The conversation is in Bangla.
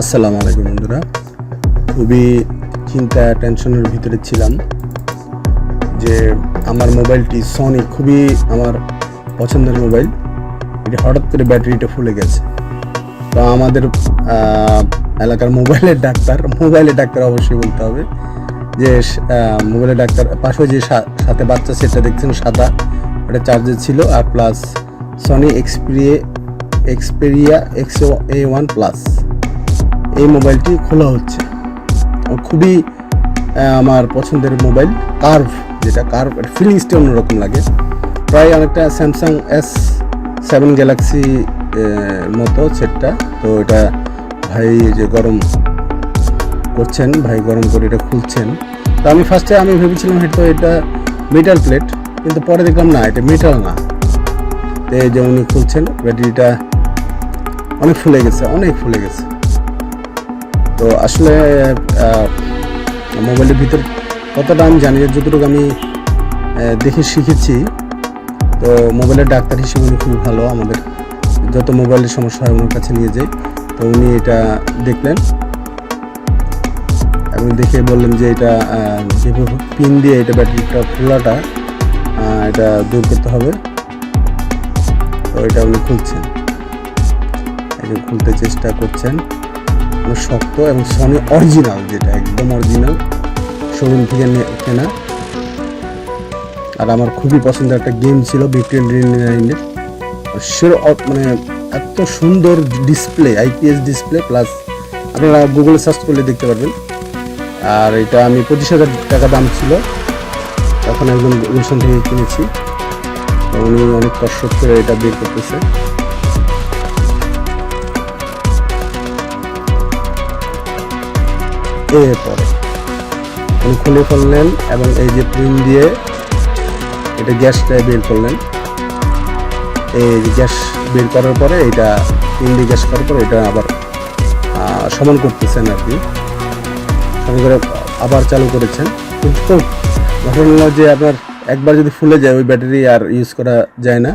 আসসালামু আলাইকুম বন্ধুরা। খুবই চিন্তা টেনশনের ভিতরে ছিলাম যে আমার মোবাইলটি সনি খুবই আমার পছন্দের মোবাইল। এটি হঠাৎ করে ব্যাটারিটা ফুলে গেছে। তো আমাদের এলাকার মোবাইলের ডাক্তার মোবাইলের ডাক্তার অবশ্যই বলতে হবে যে মোবাইলের ডাক্তার পাশে যে সাথে বাচ্চা সেটটা দেখছেন, সাদা ওটা চার্জে ছিল আর plus Sony এক্সপিরিয়ে Xperia X A one plus এই মোবাইলটি খোলা হচ্ছে। খুবই আমার পছন্দের মোবাইল। কার্ভ, যেটা কার্ভ ফিলিংসটা অন্যরকম লাগে। প্রায় অনেকটা স্যামসাং এস সেভেন গ্যালাক্সি মতো সেটটা। তো এটা ভাই যে গরম করছেন, ভাই গরম করে এটা খুলছেন। তো আমি ফার্স্টে আমি ভেবেছিলাম হয়তো এটা মেটাল প্লেট কিন্তু পরে দেখলাম না, এটা মেটাল না। তো এই যে উনি খুলছেন ব্যাটারিটা অনেক ফুলে গেছে, অনেক ফুলে গেছে। তো আসলে মোবাইলের ভিতর কতটা আমি জানি যতটুকু আমি দেখে শিখেছি, তো মোবাইলের ডাক্তার হিসেবে উনি খুবই ভালো আমাদের, যত মোবাইলের সমস্যা হয় ওনার কাছে নিয়ে যাই। তো উনি এটা দেখলেন। এবং দেখে বললেন যে এটা পিন দিয়ে এটা ব্যাটারিটা খোলাটা এটা দূর করতে হবে। তো এটা উনি খুলছেন। এটা খুলতে চেষ্টা করছেন। অনেক শক্ত এবং সনি অরিজিনাল যেটা, একদম অরিজিনাল শোরুম থেকে কেনা। আর আমার খুবই পছন্দের একটা গেম ছিল বিপিএল নাইনের সে মানে এত সুন্দর ডিসপ্লে আইপিএস ডিসপ্লে প্লাস আপনারা গুগলে সার্চ করলে দেখতে পারবেন। আর এটা আমি পঁচিশ হাজার টাকা দাম ছিল। তখন একজন গুলশান থেকে কিনেছি। উনি অনেক কষ্ট করে এটা বের করতেছে। এরপরে উনি খুলে ফেললেন এবং এই যে পিন দিয়ে এটা গ্যাসটা বের করলেন। এই গ্যাস বের করার পরে এটা পিন দিয়ে গ্যাস করার পরে এটা আবার সমান করতেছেন আর কি। সমান করে আবার চালু করেছেন। কিন্তু ঘটনা যে আপনার একবার যদি ফুলে যায়, ওই ব্যাটারি আর ইউজ করা যায় না।